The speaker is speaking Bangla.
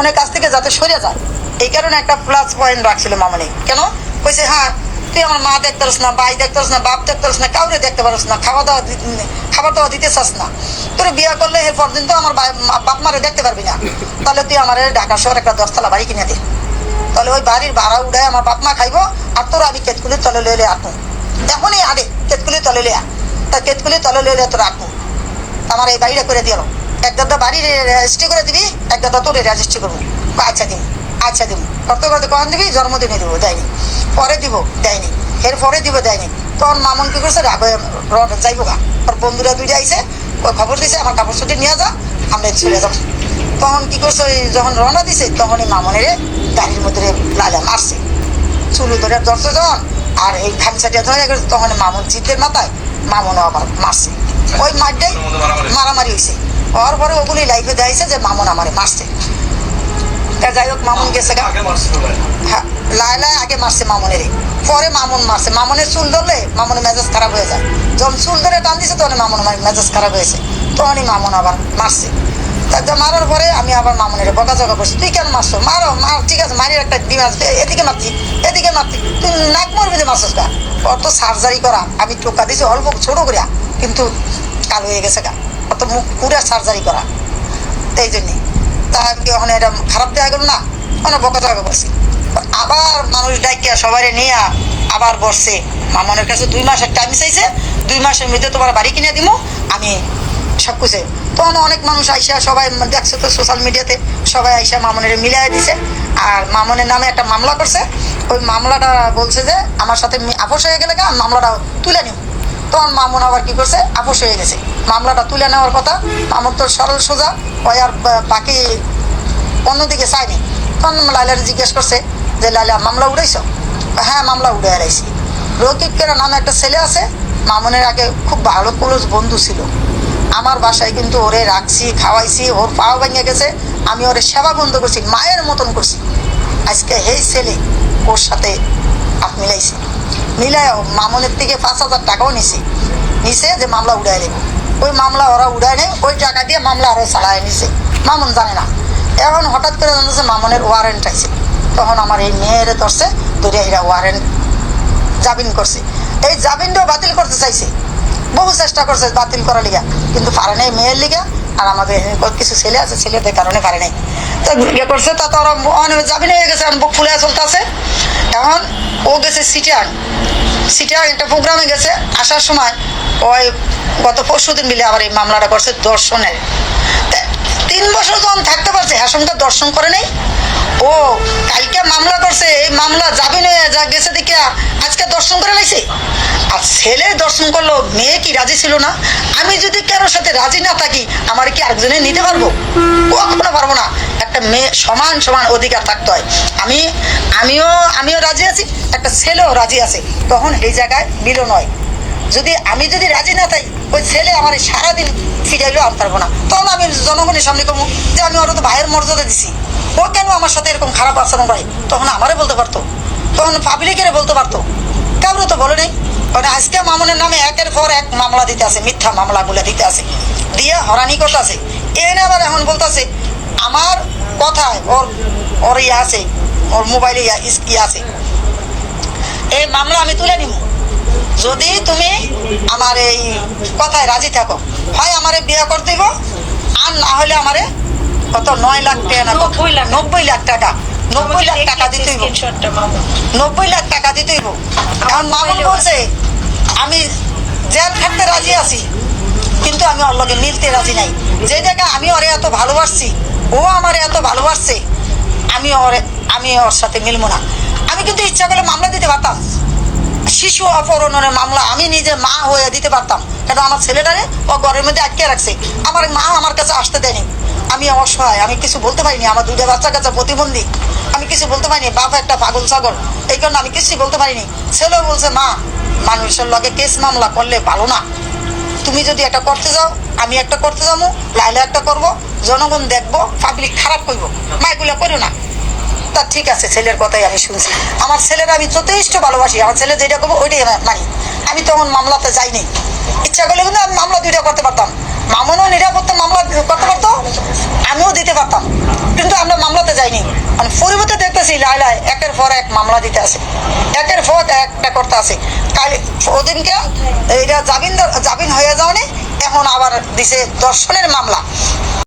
মামনের কাছ থেকে যাতে সরে যায়। এই কারণে একটা প্লাস পয়েন্ট রাখছিল মামনি। কেন? কইছে হ্যাঁ তুই আমার মা দেখতে পারস না, ভাই দেখতে পারস না, বাপ দেখতে পারস না, কাউরে দেখতে পারস না খাওয়া দাওয়া খাবার দাওয়া দিতে চাস না। তোর বিয়ে করলে এরপর দিন তো আমার বাপ মারে দেখতে পারবি না। তাহলে তুই আমার ঢাকা শহর একটা দশতলা বাড়ি কিনে দে। তাহলে ওই বাড়ির ভাড়া উঠায় আমার বাপ মা খাইবো, আর তোর আমি কেতকুলির তলে লইলে আটমু এখনই আগে কেতকুলির তলে লিয়া তা কেতকুলির তলে লইলে তোর আটমু আমার এই বাড়িটা করে দিল এক দাদা বাড়ি রেজিস্ট্রি করে দিবি, এক দাদা তোর রেজিস্ট্রি করব। আচ্ছা দিন আচ্ছা দিব করতে করতে কখন দিবি? জন্মদিনে দিব, দেয়নি। পরে দিব, দেয়নি। এর পরে দিব, দেয়নি। তখন মামন কি করছে? রাগ যাইবো গা। ওর বন্ধুরা দুইটা আইসে ও খবর দিছে? আমার কাপড় ছুটি নিয়ে যা, আমরা চলে যাব। তখন কি করছে? ওই যখন রওনা দিছে তখন এই মামনের গাড়ির মধ্যে লালা মারছে। চুলু ধরে ধরছে যখন, আর এই খামসাটিয়া ধরে তখন মামুন জিতের মাথায় মামুনও আবার মারছে। ওই মারটাই মারামারি হয়েছে হওয়ার পরে ওগুলি লাইফে দেখাইছে যে মামুন আমারে মারছে। তা যাই হোক মামুন গেছে হ্যাঁ, লায়লা আগে মারছে মামুনের পরে মামুন মারছে। মামুনের চুল ধরলে মামুনের মেজাজ খারাপ হয়ে যায়। যখন চুল ধরে টান দিছে তখন মামুন আমার মেজাজ খারাপ হয়েছে। তখনই মামুন আবার মারছে। তারপর মারার পরে আমি আবার মামুনের বকাঝকা করছি তুই কেন মারছো? মারো মার ঠিক আছে মারির একটা ডিম আসবে এদিকে মারছি এদিকে মারছি। তুই নাক মরবি যে মারছিস গা? ওর তো সার্জারি করা আমি টোকা দিছি অল্প ছোট করিয়া কিন্তু কালো হয়ে গেছে গা। অত মুখ পুরা সার্জারি করা। এই জন্যে। তা আমি কি ওখানে এটা খারাপ দেওয়া গেল না? মানে বকাঝকা করছি আবার মানুষ ডাকিয়া সবাই নিয়ে আবার বসছে। মামনের কাছে দুই মাসের টাইম চাইছে দুই মাসের মধ্যে তোমার বাড়ি কিনে দিব আমি সব কিছু। তখন অনেক মানুষ আইসা সবাই দেখছে তো সোশ্যাল মিডিয়াতে সবাই আইসা মামনের মিলাই দিছে। আর মামনের নামে একটা মামলা করছে। ওই মামলাটা বলছে যে, আমার সাথে আপোষ হয়ে গেলে মামলাটা তুলে নিব তখন মামুন আবার কি করছে? আপোষ হয়ে গেছে। মামলাটা তুলে নেওয়ার কথা। মামুন তো সরল সোজা, ওই আর বাকি অন্যদিকে চায়নি। তখন লাইলার জিজ্ঞেস করছে যে, লাইলা, মামলা উড়াইছ? হ্যাঁ মামলা উড়ে হারাইছি রকিব কেরা নামে একটা ছেলে আছে, মামুনের আগে খুব ভালো ক্লোজ বন্ধু ছিল। আমার বাসায় কিন্তু ওরে রাখছি, খাওয়াইছি, ওর পাও ভেঙে গেছে, আমি ওরে সেবা বন্ধ করছি, মায়ের মতন করছি। আজকে হেই ছেলে ওর সাথে হাত মিলাইছে। মিলায় মামুনের থেকে পাঁচ হাজার টাকাও নিছে। নিছে যে মামলা উড়াই নেব ওই মামলা ওরা উড়ায় নেই ওই টাকা দিয়ে মামলা আরও চালায় নিছে। মামুন জানে না। এখন হঠাৎ করে জানতেছে মামুনের ওয়ারেন্ট আইছে তখন আমার এই মেয়ের ধরছে, ধরে এরা ওয়ারেন্ট জামিন করছে। এই জামিনটাও বাতিল করতে চাইছে। বহু চেষ্টা করছে বাতিল করার লিগা, কিন্তু পারে নাই মেয়ের লিগা, আর আমাদের কিছু ছেলে আছে, ছেলেদের কারণে পারে নাই। তো ইয়ে করছে তা তো ওরা অনেক জামিন হয়ে গেছে ফুলে চলতে আছে এখন ও গেছে সিটিয়ান সিটিআর একটা প্রোগ্রামে গেছে, আসার সময় ওই গত পরশু দিন মিলে আবার এই মামলাটা করছে দর্শনের তিন বছর তো যখন থাকতে পারছে হ্যাসনকে দর্শন করে নেই। ও কালকে মামলা করছে, এই মামলা যাবে না, যা গেছে দেখিয়া আজকে দর্শন করে লাইছে? আর ছেলে দর্শন করল, মেয়ে কি রাজি ছিল না? আমি যদি কেন সাথে রাজি না থাকি, আমার কি আরেকজনে নিতে পারব? কখনো পারব না। একটা মেয়ে সমান সমান অধিকার থাকতে হয়। আমি, আমিও আমিও রাজি আছি, একটা ছেলেও রাজি আছে। তখন এই জায়গায় মিলন হয়। যদি আমি যদি রাজি না থাকি ওই ছেলে আমার সারাদিন ফিরাইলেও আনতে পারব না। তখন আমি জনগণের সামনে কমু যে আমি ওরা তো ভাইয়ের মর্যাদা দিছি। ও কেন আমার সাথে এরকম খারাপ আচরণ করে? তখন আমারে বলতে পারতো। তখন পাবলিকের বলতে পারতো। কাউরে তো বলে নেই। আজকে মামুনের নামে একের পর এক মামলা দিতে আছে মিথ্যা মামলাগুলো দিতে আছে। দিয়ে হরানি করতে আছে এনে আবার এখন বলতেছে আমার কথায় ওর ওর ইয়ে আছে ওর মোবাইলে ইয়ে আছে। এই মামলা আমি তুলে নিব। যদি তুমি আমার এই কথায় রাজি থাকো হয় আমারে বিয়ে করে দিব আর না হলে আমারে কত নয় লাখ টাকা নব্বই লাখ। নব্বই লাখ টাকা নব্বই লাখ টাকা দিতে নব্বই লাখ টাকা দিতে হইব। এখন মামুন বলছে আমি জেল খাটতে রাজি আছি, কিন্তু আমি লগে মিলতে রাজি নাই। যে জায়গায় আমি ওরে এত ভালোবাসছি, ও আমার এত ভালোবাসছে, আমি ওরে, আমি ওর সাথে মিলবো না। আমি কিন্তু ইচ্ছা করলে মামলা দিতে পারতাম। শিশু অপহরণের মামলা আমি নিজে মা হয়ে দিতে পারতাম। কারণ আমার ছেলেটারে ও ঘরের মধ্যে আটকে রাখছে। আমার মা আমার কাছে আসতে দেয়নি। আমি অসহায়, আমি কিছু বলতে পারিনি। আমার দুইটা বাচ্চা কাছে প্রতিবন্ধী। আমি কিছু বলতে পারিনি বাপ একটা পাগল ছাগল। এই কারণে আমি কিছুই বলতে পারিনি। ছেলেও বলছে, মা, মানুষের লগে কেস মামলা করলে ভালো না। তুমি যদি একটা করতে যাও, আমি একটা করতে যাব, লাইলা একটা করব, জনগণ দেখব পাবলিক খারাপ করব। মা, এগুলো করো না। তা ঠিক আছে, ছেলের কথাই আমি শুনছি। আমার ছেলের আমি যথেষ্ট ভালোবাসি। আমার ছেলে যেটা করব, ওইটাই মানি। আমি তখন মামলাতে যাইনি। ইচ্ছা করলে কিন্তু আমি মামলা দুইটা করতে পারতাম। মামুনও নিরাপত্তা মামলা করতে পারতো, আমিও দিতে পারতাম। কিন্তু আমরা মামলাতে যাইনি। মানে পরিবর্তে দেখতেছি, লাইলায় একের পর এক মামলা দিতে আসে একের পর একটা করতে আসে কাল ওদিনকে এইটা জামিন জামিন হয়ে যাওয়ানি এখন আবার দিছে দর্শনের মামলা।